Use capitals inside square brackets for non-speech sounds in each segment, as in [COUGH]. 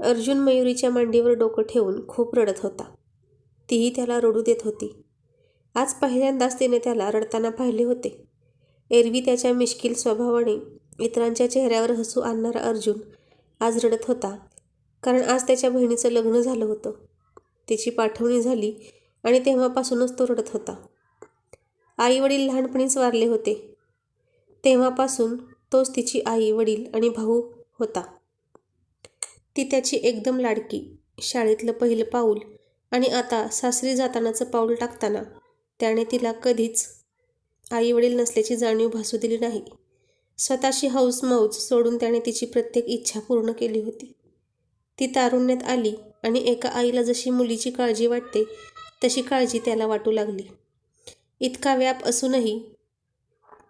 अर्जुन मयुरीच्या मांडीवर डोकं ठेवून खूप रडत होता. तीही त्याला रडू देत होती. आज पहिल्यांदाच तिने त्याला रडताना पाहिले होते. एरवी त्याच्या मिश्किल स्वभावाने इतरांच्या चेहऱ्यावर हसू आणणारा अर्जुन आज रडत होता. कारण आज त्याच्या बहिणीचं लग्न झालं होतं. तिची पाठवणी झाली आणि तेव्हापासूनच तो रडत होता. आई वडील लहानपणीच वारले होते. तेव्हापासून तोच तिची आई वडील आणि भाऊ होता. ती त्याची एकदम लाडकी. शाळेतलं पहिलं पाऊल आणि आता सासरी जातानाचं पाऊल टाकताना त्याने तिला कधीच आई वडील नसल्याची जाणीव भासू दिली नाही. स्वतःशी हौस मौज सोडून त्याने तिची प्रत्येक इच्छा पूर्ण केली होती. ती तारुण्यात आली आणि एका आईला जशी मुलीची काळजी वाटते तशी काळजी त्याला वाटू लागली. इतका व्याप असूनही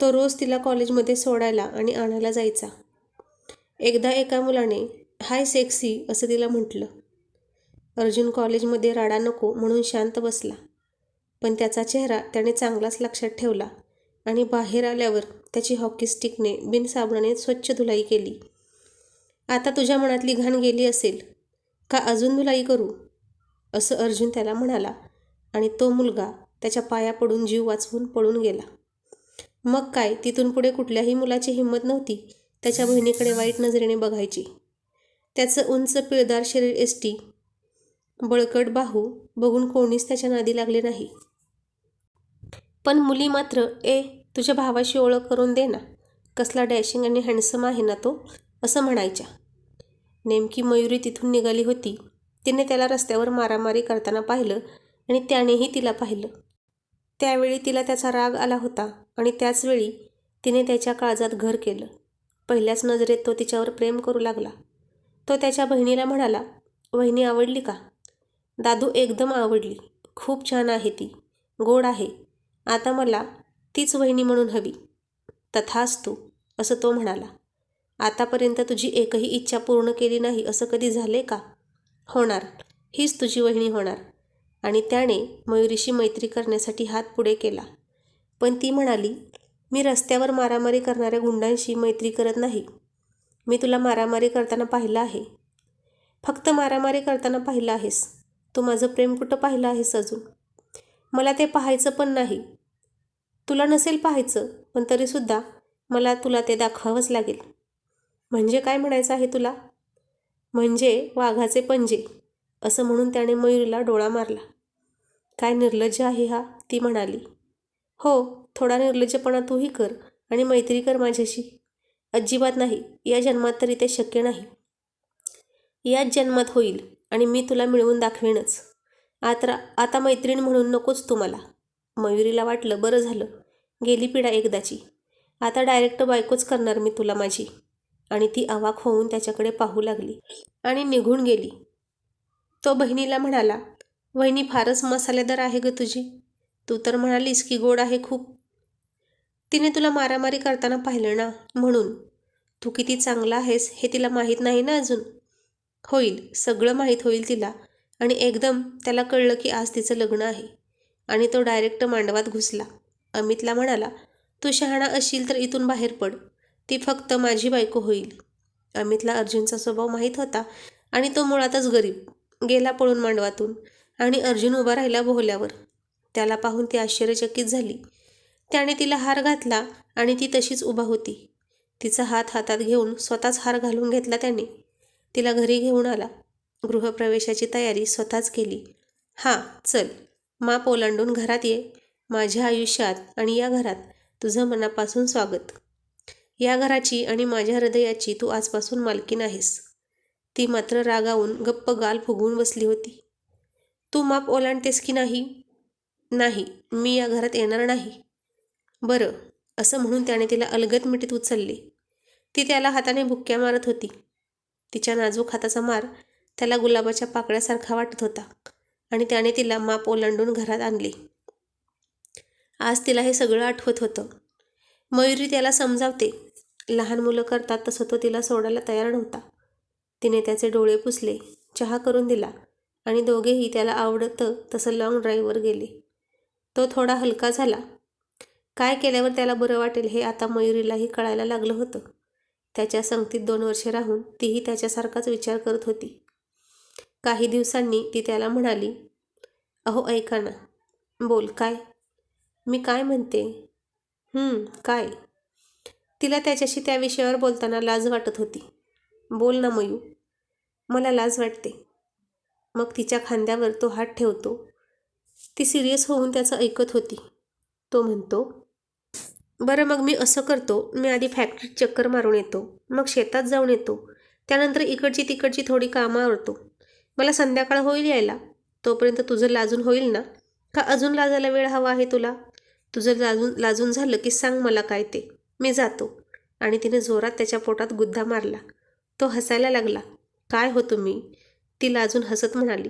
तो रोज तिला कॉलेजमध्ये सोडायला आणि आणायला जायचा. एकदा एका मुलाने हाय सेक्सी असं तिला म्हटलं. अर्जुन कॉलेजमध्ये राडा नको म्हणून शांत बसला. पण त्याचा चेहरा त्याने चांगलाच लक्षात ठेवला आणि बाहेर आल्यावर त्याची हॉकी स्टिकने बिनसाबणाने स्वच्छ धुलाई केली. आता तुझ्या मनातली घाण गेली असेल का अजून धुलाई करू? असं अर्जुन त्याला म्हणाला आणि तो मुलगा त्याच्या पाया पडून जीव वाचवून पळून गेला. मग काय तिथून पुढे कुठल्याही मुलाची हिंमत नव्हती त्याच्या बहिणीकडे वाईट नजरेने बघायची. त्याचं उंच पिळदार शरीर एसटी. बळकट बाहू बघून कोणीच त्याच्या नादी लागले नाही. पण मुली मात्र ए तुझ्या भावाशी ओळख करून दे ना. कसला डॅशिंग आणि हँडसम आहे ना तो असं म्हणायच्या. नेमकी मयुरी तिथून निघाली होती. तिने त्याला रस्त्यावर मारामारी करताना पाहिलं आणि त्यानेही तिला पाहिलं. त्यावेळी तिला त्याचा राग आला होता आणि त्याचवेळी तिने त्याच्या काळजात घर केलं. पहिल्याच नजरेत तो तिच्यावर प्रेम करू लागला. तो त्याच्या बहिणीला म्हणाला वहिनी आवडली का? दादू एकदम आवडली. खूप छान आहे ती. गोड आहे. आता मला तीच वहिनी म्हणून हवी. तथाच तू असं तो म्हणाला. आतापर्यंत तुझी एकही इच्छा पूर्ण केली नाही असं कधी झाले का? होणार. हीच तुझी वहिनी होणार. आणि त्याने मयुरीशी मैत्री करण्यासाठी हात पुढे केला. पण ती म्हणाली मी रस्त्यावर मारामारी करणाऱ्या गुंडांशी मैत्री करत नाही. मी तुला मारामारी करताना पाहिलं आहे. फक्त मारामारी करताना पाहिलं आहेस. तू माझं प्रेम कुठं पाहिलं आहेस अजून? मला ते पाहायचं पण नाही. तुला नसेल पाहायचं पण तरीसुद्धा मला तुला ते दाखवावंच लागेल. म्हणजे काय म्हणायचं आहे तुला? म्हणजे वाघाचे पंजे असं म्हणून त्याने मयुरीला डोळा मारला. काय निर्लज्ज आहे हा ती म्हणाली. हो थोडा निर्लज्जपणा तूही कर आणि मैत्री कर माझ्याशी. अजिबात नाही. या जन्मात तरी ते शक्य नाही. याच जन्मात होईल आणि मी तुला मिळवून दाखवेनच. आता आता मैत्रीण म्हणून नकोच तुम्हाला मयुरीला वाटलं बरं झालं. गेली पिढा एकदाची. आता डायरेक्ट बायकोच करणार मी तुला माझी. आणि ती अवाक होऊन त्याच्याकडे पाहू लागली. आणि निघून गेली. तो बहिणीला म्हणाला वहिनी फारच मसालेदार आहे ग तुझी. तू तर म्हणालीस की गोड आहे खूप. तिने तुला मारामारी करताना पाहिलं ना? म्हणून. तू किती चांगला आहेस हे तिला माहीत नाही ना अजून? होईल. सगळं माहीत होईल तिला. आणि एकदम त्याला कळलं की आज तिचं लग्न आहे. आणि तो डायरेक्ट मांडवात घुसला. अमितला म्हणाला तू शहाणा असशील तर इथून बाहेर पड. ती फक्त माझी बायको होईल. अमितला अर्जुनचा स्वभाव माहीत होता आणि तो मुळातच गरीब. गेला पळून मांडवातून आणि अर्जुन उभा राहिला बोहल्यावर. त्याला पाहून ती आश्चर्यचकित झाली. त्याने तिला हार घातला आणि ती तशीच उभा होती. तिचा हात हातात घेऊन स्वतःच हार घालून घेतला त्याने. तिला घरी घेऊन आला. गृहप्रवेशाची तयारी स्वतःच केली. हां चल. माप ओलांडून घरात ये. माझ्या आयुष्यात आणि या घरात तुझं मनापासून स्वागत. या घराची आणि माझ्या हृदयाची तू आजपासून मालकीन आहेस ती मात्र रागावून गप्प गाल फुगवून बसली होती. तू माप ओलांडतेस की नाही? नाही. मी या घरात येणार नाही. बरं असं म्हणून त्याने तिला अलगद मिठीत उचलली. ती त्याला हाताने भुक्क्या मारत होती. तिच्या नाजूक हाताचा मार त्याला गुलाबाच्या पाकळ्यासारखा वाटत होता आणि त्याने तिला माप ओलांडून घरात आणली. आज तिला हे सगळं आठवत होतं. मयुरी त्याला समजावते. लहान मुलं करतात तसं तो तिला सोडायला तयार नव्हता. तिने त्याचे डोळे पुसले चहा करून दिला आणि दोघेही त्याला आवडतं तसं लॉंग ड्राईव्हवर गेले. तो थोडा हलका झाला. काय केल्यावर त्याला बरं वाटेल हे आता मयुरीलाही कळायला लागलं होतं. त्याच्या संगतीत दोन वर्षे राहून तीही त्याच्यासारखाच विचार करत होती. काही दिवसांनी ती त्याला म्हणाली अहो ऐका ना. बोल काय? मी काय म्हणते? काय? तिला त्याच्याशी त्या विषयावर बोलताना लाज वाटत होती. बोल ना मयू. मला लाज वाटते. मग तिच्या खांद्यावर तो हात ठेवतो. ती सिरियस होऊन त्याचं ऐकत होती. तो म्हणतो बरं मग मी असं करतो. मी आधी फॅक्टरीत चक्कर मारून येतो. मग शेतात जाऊन येतो. त्यानंतर इकडची तिकडची थोडी कामं आवडतो मला संध्याकाळ होईल यायला. तोपर्यंत तुझं लाजून होईल ना? का अजून लाजायला वेळ हवा आहे तुला? तुझं लाजून लाजून झालं की सांग मला काय ते. मी जातो. आणि तिने जोरात त्याच्या पोटात गुद्दा मारला. तो हसायला लागला. काय हो तुम्ही? ती लाजून हसत म्हणाली.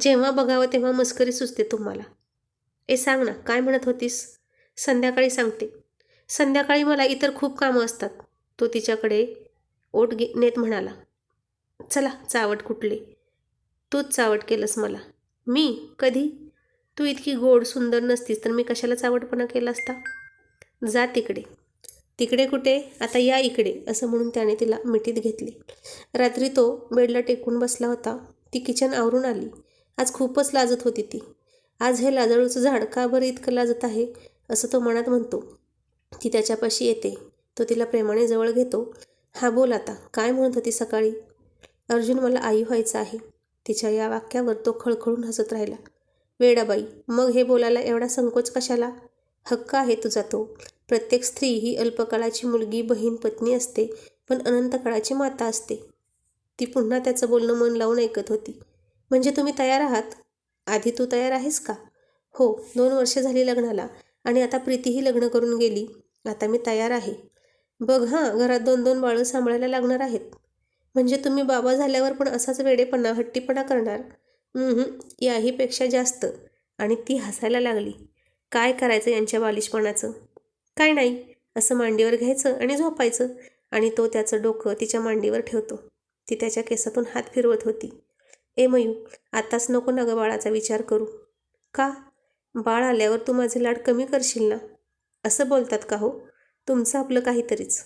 जेव्हा बघावं तेव्हा मस्करी सुचते तुम्हाला. ए सांग ना काय म्हणत होतीस? संध्याकाळी सांगते. संध्याकाळी मला इतर खूप कामं असतात. तो तिच्याकडे ओट घे नेत म्हणाला चला चावट कुठले? तूच चावट केलंस मला. मी? कधी? तू इतकी गोड सुंदर नसतीस तर मी कशाला चावटपणा केला असता? जा तिकडे. तिकडे कुठे? आता या इकडे असं म्हणून त्याने तिला मिठीत घेतली. रात्री तो बेडला टेकून बसला होता. ती किचन आवरून आली. आज खूपच लाजत होती ती. आज हे लाजळूचं झाड का बरं इतकं लाजत आहे? असं तो मनात म्हणतो. ती त्याच्यापाशी येते. तो तिला प्रेमाने जवळ घेतो. हा बोल आता. काय म्हणत होती सकाळी? अर्जुन मला आई व्हायचं आहे. तिच्या या वाक्यावर तो खळखळून हसत राहिला. वेडाबाई मग हे बोलायला एवढा संकोच कशाला? हक्क आहे तुझा तो. प्रत्येक स्त्री ही अल्पकाळाची मुलगी बहीण पत्नी असते पण अनंत काळाची माता असते. ती पुन्हा त्याचं बोलणं मन लावून ऐकत होती. म्हणजे तुम्ही तयार आहात? आधी तू तयार आहेस का? हो दोन वर्ष झाली लग्नाला आणि आता प्रीतीही लग्न करून गेली. आता मी तयार आहे. बघ हां घरात दोन दोन बाळं सांभाळायला लागणार आहेत. म्हणजे तुम्ही बाबा झाल्यावर पण असाच वेडेपणा हट्टीपणा करणार? याहीपेक्षा जास्त. आणि ती हसायला लागली. काय करायचं यांच्या बालिशपणाचं? काय नाही. असं मांडीवर घ्यायचं आणि झोपायचं. आणि तो त्याचं डोकं तिच्या मांडीवर ठेवतो. ती त्याच्या केसातून हात फिरवत होती. ए मयू आताच नको ना गं बाळाचा विचार करू. का? बाळ आल्यावर तू माझे लाड कमी करशील ना? असं बोलतात का हो? तुमचं आपलं काहीतरीच.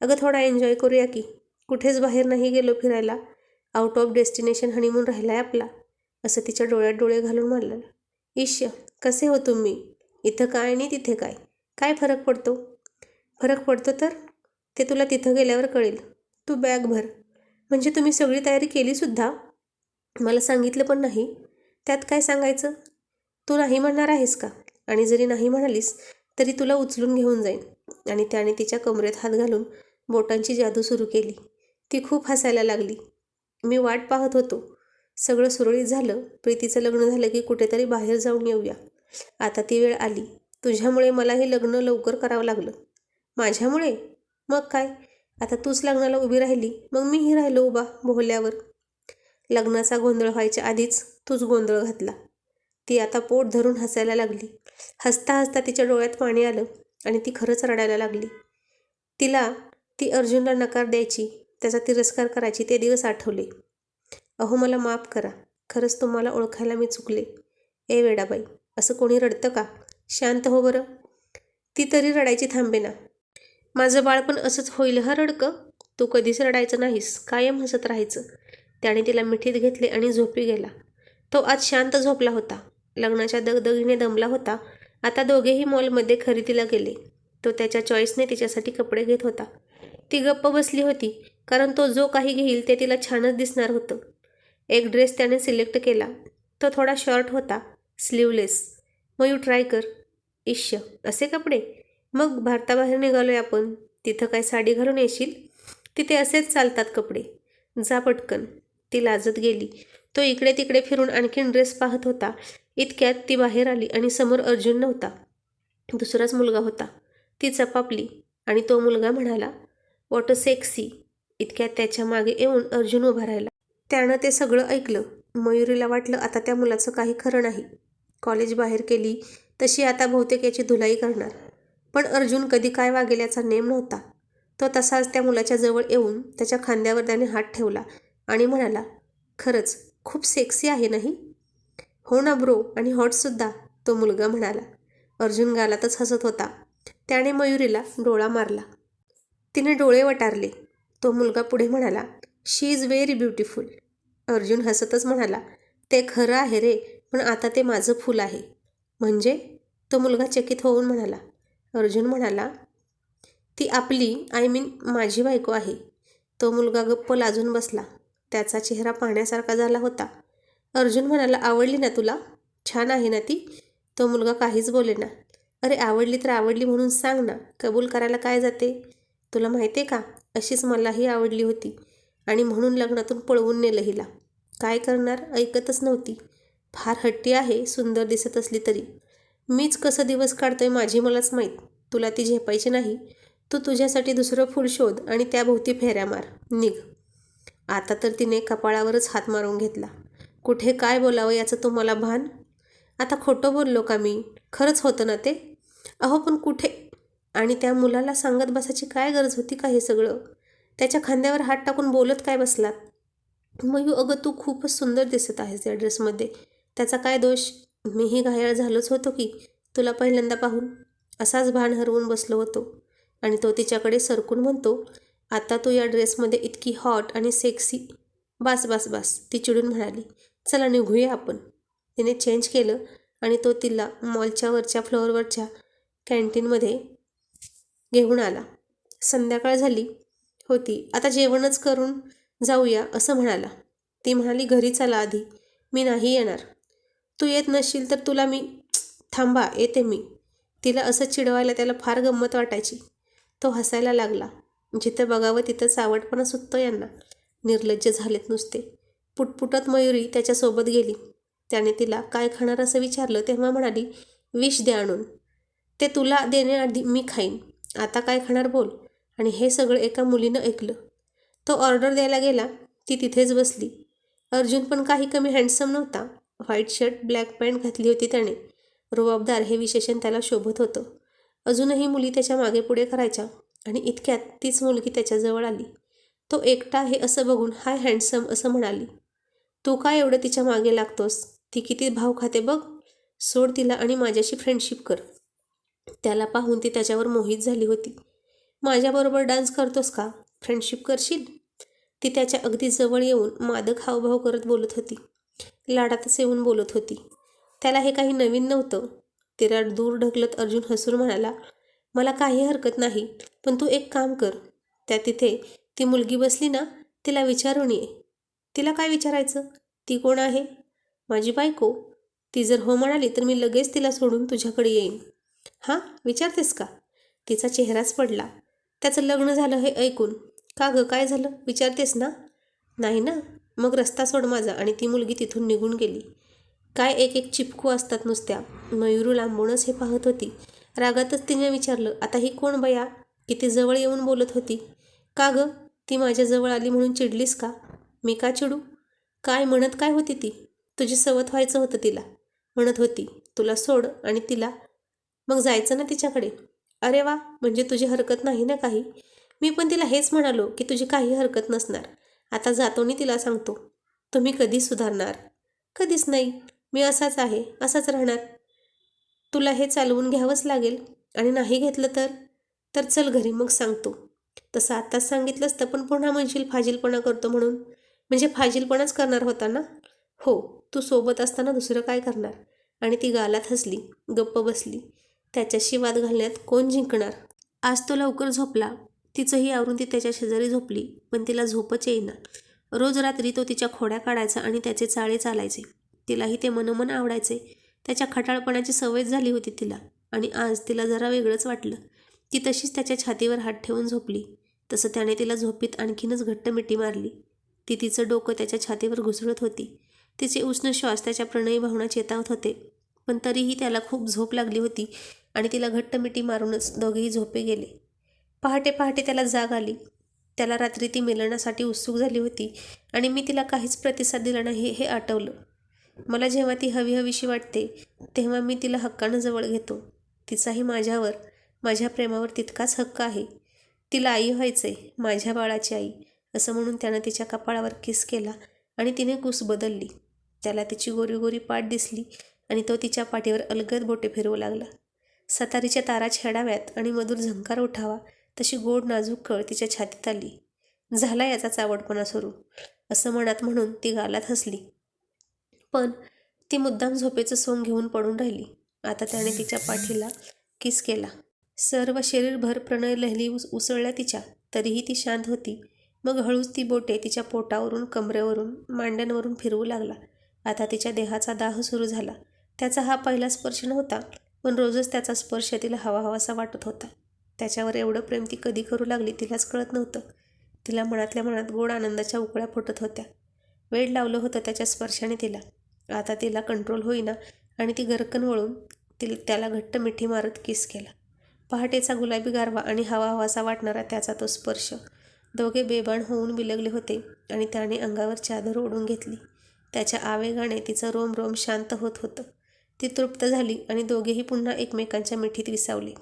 अगं थोडा एन्जॉय करूया की. कुठेच बाहेर नाही गेलो फिरायला. आउट ऑफ डेस्टिनेशन हनीमून राहिला आहे आपला. असं तिच्या डोळ्यात डोळे घालून म्हणलं. ईश्य कसे हो तुम्ही? इथं काय आणि तिथे काय? काय फरक पडतो? फरक पडतो तर? ते तुला तिथं गेल्यावर कळेल. तू बॅग भर. म्हणजे तुम्ही सगळी तयारी केलीसुद्धा मला सांगितलं पण नाही. त्यात काय सांगायचं? तू नाही म्हणणार आहेस का? आणि जरी नाही म्हणालीस तरी तुला उचलून घेऊन जाईन. आणि त्याने तिच्या कमरेत हात घालून बोटांची जादू सुरू केली. ती खूप हसायला लागली. मी वाट पाहत होतो. सगळं सुरळीत झालं. प्रीतीचं लग्न झालं की कुठेतरी बाहेर जाऊन येऊया. आता ती वेळ आली. तुझ्यामुळे मला हे लग्न लवकर करावं लागलं. माझ्यामुळे? मग काय? आता तूच लग्नाला उभी राहिली. मग मीही राहिलो उभा भोल्यावर लग्नाचा गोंधळ व्हायच्या आधीच तूच गोंधळ घातला. ती आता पोट धरून हसायला लागली. हसता हसता तिच्या डोळ्यात पाणी आलं आणि ती खरंच रडायला लागली. तिला ती अर्जुनला नकार द्यायची त्याचा तिरस्कार करायची ते दिवस आठवले. अहो मला माफ करा. खरंच तुम्हाला ओळखायला मी चुकले. ए वेडाबाई असं कोणी रडतं का? शांत हो बरं. ती तरी रडायची थांबे ना. माझं बाळपण असंच होईल हा रडकं? तू कधीच रडायचं नाहीस. कायम हसत राहायचं. त्याने तिला मिठीत घेतले आणि झोपी गेला. तो आज शांत झोपला होता. लग्नाच्या दगदगीने दमला होता. आता दोघेही मॉलमध्ये खरेदीला गेले. तो त्याच्या चॉईसने तिच्यासाठी कपडे घेत होता. ती गप्प बसली होती कारण तो जो काही घेईल ते तिला छानच दिसणार होतं. एक ड्रेस त्याने सिलेक्ट केला. तो थोडा शॉर्ट होता स्लीवलेस मग यू ट्राय कर. इश्य असे कपडे? मग भारताबाहेर निघालोय आपण. तिथं काय साडी घालून येशील? तिथे असेच चालतात कपडे. जा पटकन. ती लाजत गेली. तो इकडे तिकडे फिरून आणखीन ड्रेस पाहत होता. इतक्यात ती बाहेर आली आणि समोर अर्जुन नव्हता. दुसराच मुलगा होता. ती चपापली आणि तो मुलगा म्हणाला वॉट अ सेक्सी. इतक्यात त्याच्यामागे येऊन अर्जुन उभा राहिला. त्यानं ते सगळं ऐकलं. मयुरीला वाटलं आता त्या मुलाचं काही खरं नाही. कॉलेज बाहेर केली तशी आता बहुतेक याची धुलाई करणार. पण अर्जुन कधी काय वागेल याचा नेम नव्हता. तो तसाच त्या मुलाच्या जवळ येऊन त्याच्या खांद्यावर त्याने हात ठेवला आणि म्हणाला खरंच खूप सेक्सी आहे नाही? हो ना ब्रो आणि हॉटसुद्धा तो मुलगा म्हणाला. अर्जुन गालातच हसत होता. त्याने मयुरीला डोळा मारला. तिने डोळे वटारले. तो मुलगा पुढे म्हणाला she is very beautiful Arjun हसतच म्हणाला ते खरं आहे रे पण आता ते माझं फुल आहे. म्हणजे? तो मुलगा चकित होऊन म्हणाला. अर्जुन म्हणाला ती आपली आय मीन माझी बायको आहे. तो मुलगा गप्प लाजून बसला. त्याचा चेहरा पाहण्यासारखा झाला होता. अर्जुन म्हणाला आवडली ना तुला? छान आहे ना ती? तो मुलगा काहीच बोले ना. अरे आवडली तर आवडली म्हणून सांग ना. कबूल करायला काय जाते? तुला माहिती आहे का? अशीच मलाही आवडली होती. आणि म्हणून लग्नातून पळवून नेलं हिला. काय करणार? ऐकतच नव्हती. फार हट्टी आहे सुंदर दिसत असली तरी. मीच कसं दिवस काढतोय माझी मलाच माहीत. तुला ती झेपायची नाही. तू तुझ्यासाठी दुसरं फूल शोध आणि त्याभोवती फेऱ्या मार. निघ. आता तर तिने कपाळावरच हात मारून घेतला. कुठे काय बोलावं याचं तुम्हाला भान. आता खोटं बोललो का मी? खरंच होतं ना ते? अहो पण कुठे? आणि त्या मुलाला सांगत बसायची काय गरज होती का हे सगळं? त्याच्या खांद्यावर हात टाकून बोलत काय बसलात? मयू अगं तू खूपच सुंदर दिसत आहेस या ड्रेसमध्ये. त्याचा काय दोष? मीही घायाळ झालोच होतो की? तुला पहिल्यांदा पाहून? असाच भान हरवून बसलो होतो. आणि तो तिच्याकडे सरकून म्हणतो आता तू या ड्रेसमध्ये इतकी हॉट आणि सेक्सी. बास बास बास ती चिडून म्हणाली. चला निघूया आपण. तिने चेंज केलं आणि तो तिला मॉलच्या वरच्या फ्लोअरवरच्या कॅन्टीनमध्ये घेऊन आला. संध्याकाळ झाली होती. आता जेवणच करून जाऊया असं म्हणाला. ती म्हणाली घरी चला आधी. मी नाही येणार. तू येत नसशील तर तुला मी [TSK] थांबा येते मी. तिला असं चिडवायला त्याला फार गंमत वाटायची. तो हसायला लागला. जिथं बघावं तिथं चावटपणा सुटतो यांना. निर्लज्ज झालेत नुसते. पुटपुटत मयुरी त्याच्यासोबत गेली. त्याने तिला काय खाणार असं विचारलं तेव्हा म्हणाली विष द्या आणून. ते तुला देण्याआधी मी खाईन. आता काय खाणार बोल. आणि हे सगळं एका मुलीनं ऐकलं. तो ऑर्डर द्यायला गेला. ती तिथेच बसली. अर्जुन पण काही कमी हँडसम नव्हता. व्हाईट शर्ट ब्लॅक पॅन्ट घातली होती त्याने. रुबाबदार हे विशेषण त्याला शोभत होतं. अजूनही मुली त्याच्यामागे पुढे करायच्या आणि इतक्यात तीच मुलगी त्याच्याजवळ आली. तो एकटा आहे असं बघून हाय हँडसम असं म्हणाली. तू काय एवढं तिच्यामागे लागतोस? ती किती भाव खाते बघ. सोड तिला आणि माझ्याशी फ्रेंडशिप कर. त्याला पाहून ती त्याच्यावर मोहित झाली होती. माझ्याबरोबर डान्स करतोस का? फ्रेंडशिप करशील? ती त्याच्या अगदी जवळ येऊन मादक हावभाव करत बोलत होती. लाडातच येऊन बोलत होती. त्याला हे काही नवीन नव्हतं. तिला दूर ढकलत अर्जुन हसून म्हणाला मला काही हरकत नाही पण तू एक काम कर. त्या तिथे ती मुलगी बसली ना तिला विचारून ये. तिला काय विचारायचं? ती कोण आहे? माझी बायको. ती जर हो म्हणाली तर मी लगेच तिला सोडून तुझ्याकडे येईन. हां? विचारतेस का? तिचा चेहराच पडला. त्याचं लग्न झालं हे ऐकून. का गं? काय झालं? विचारतेस ना? नाही ना? मग रस्ता सोड माझा आणि ती मुलगी तिथून निघून गेली. काय एक एक चिपकू असतात नुसत्या. मयुरू लांबूनच हे पाहत होती. रागातच तिने विचारलं आता ही कोण बया? किती जवळ येऊन बोलत होती. का गं? ती माझ्याजवळ आली म्हणून चिडलीस का? मी का चिडू? काय म्हणत काय होती ती? तुझी सवत व्हायचं होतं तिला. म्हणत होती तुला सोड आणि तिला. मग जायचं ना तिच्याकडे? अरे वा म्हणजे तुझी हरकत नाही ना काही? मी पण तिला हेच म्हणालो की तुझी काही हरकत नसणार. आता जातोनी तिला सांगतो. तुम्ही कधी सुधारणार? कधीच नाही. मी असाच आहे असाच राहणार. तुला हे चालवून घ्यावंच लागेल. आणि नाही घेतलं तर? तर चल घरी मग सांगतो. तसं आत्ताच सांगितलंस तर पण पुन्हा म्हणशील फाजीलपणा करतो म्हणून. म्हणजे फाजीलपणाच करणार होता ना? हो तू सोबत असताना दुसरं काय करणार? आणि ती गालात हसली गप्प बसली. त्याच्याशी वाद घालण्यात कोण जिंकणार? आज तो लवकर झोपला. तिचंही आवरून ती त्याच्या शेजारी झोपली पण तिला झोपच येईना. रोज रात्री तो तिच्या खोड्या काढायचा आणि त्याचे चाळे चालायचे. तिलाही ते मनोमन आवडायचे. त्याच्या खटाळपणाची सवय झाली होती तिला आणि आज तिला जरा वेगळंच वाटलं. ती तशीच त्याच्या छातीवर हात ठेवून झोपली. तसं त्याने तिला झोपीत आणखीनच घट्ट मिठी मारली. ती तिचं डोकं त्याच्या छातीवर घुसळत होती. तिचे उष्ण श्वास त्याच्या प्रणयी भावना चेतावत होते. पण तरीही त्याला खूप झोप लागली होती आणि तिला घट्ट मिठी मारूनच दोघेही झोपे गेले. पहाटे पहाटे त्याला जाग आली. त्याला रात्री ती मिलनासाठी उत्सुक झाली होती आणि मी तिला काहीच प्रतिसाद दिला नाही हे आठवलं. मला जेव्हा ती हवी हवीशी वाटते तेव्हा मी तिला हक्कानं जवळ घेतो. तिचाही माझ्यावर माझ्या प्रेमावर तितकाच हक्क आहे. तिला आई व्हायचे माझ्या बाळाची आई. असं म्हणून त्यानं तिच्या कपाळावर किस केला आणि तिने कुस बदलली. त्याला तिची गोरी गोरी पाठ दिसली आणि तो तिच्या पाठीवर अलगद बोटे फिरवू लागला. सतारीच्या तारा छेडाव्यात आणि मधुर झंकार उठावा तशी गोड नाजूक कळ तिच्या छातीत आली. झाला याचा चावडपणा सुरू असं मनात म्हणून ती गालात हसली. पण ती मुद्दाम झोपेचं सोंग घेऊन पडून राहिली. आता त्याने तिच्या पाठीला किस केला. सर्व शरीरभर प्रणय लहली उस उसळल्या तिच्या तरीही ती शांत होती. मग हळूच ती बोटे तिच्या पोटावरून कमरेवरून मांड्यांवरून फिरवू लागला. आता तिच्या देहाचा दाह सुरू झाला. त्याचा हा पहिला स्पर्श नव्हता पण रोजच त्याचा स्पर्श तिला हवा हवासा वाटत होता. त्याच्यावर एवढं प्रेम ती कधी करू लागली तिलाच कळत नव्हतं. तिला मनातल्या मनात गोड आनंदाच्या उकळ्या फुटत होत्या. वेळ लावलं होतं त्याच्या स्पर्शाने तिला. आता तिला कंट्रोल होईना आणि ती गरकन वळून तिला त्याला घट्ट मिठी मारत किस केला. पहाटेचा गुलाबी गारवा आणि हवा हवासा वाटणारा त्याचा तो स्पर्श. दोघे बेबाण होऊन बिलगले होते आणि त्याने अंगावर चादर ओढून घेतली. त्याच्या आवेगाने तिचं रोम रोम शांत होत होतं. ती तृप्त झाली आणि दोघेही पुन्हा एकमेकांच्या मिठीत विसावले.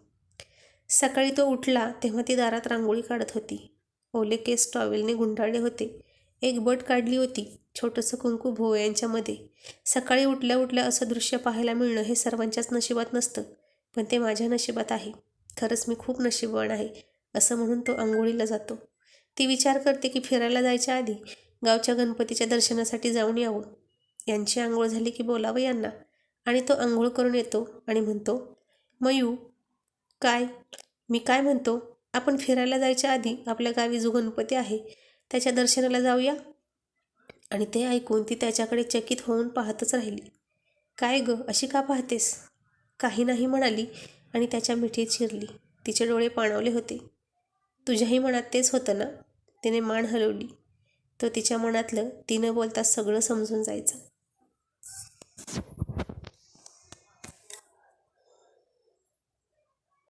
सकाळी तो उठला तेव्हा ती दारात रांगोळी काढत होती. ओले केस टॉवेलने गुंडाळले होते. एक बट काढली होती छोटंसं कुंकू भोवयांच्यामध्ये सकाळी उठल्या उठल्या असं दृश्य पाहायला मिळणं हे सर्वांच्याच नशिबात नसतं पण ते माझ्या नशिबात आहे. खरंच मी खूप नशीबवान आहे असं म्हणून तो आंघोळीला जातो. ती विचार करते की फिरायला जायच्या आधी गावच्या गणपतीच्या दर्शनासाठी जाऊन यावं. यांची आंघोळ झाली की बोलावं यांना. आणि तो आंघोळ करून येतो आणि म्हणतो मयू काय? मी काय म्हणतो? आपण फिरायला जायच्या आधी आपल्या गावी जो गणपती आहे त्याच्या दर्शनाला जाऊया? आणि ते ऐकून ती त्याच्याकडे चकित होऊन पाहतच राहिली. काय ग अशी का पाहतेस? काही नाही म्हणाली आणि त्याच्या मिठीत शिरली. तिचे डोळे पाणवले होते. तुझ्याही मनात तेच होतं ना? तिने मान हलवली. तो तिच्या मनातलं तिनं बोलता सगळं समजून जायचं.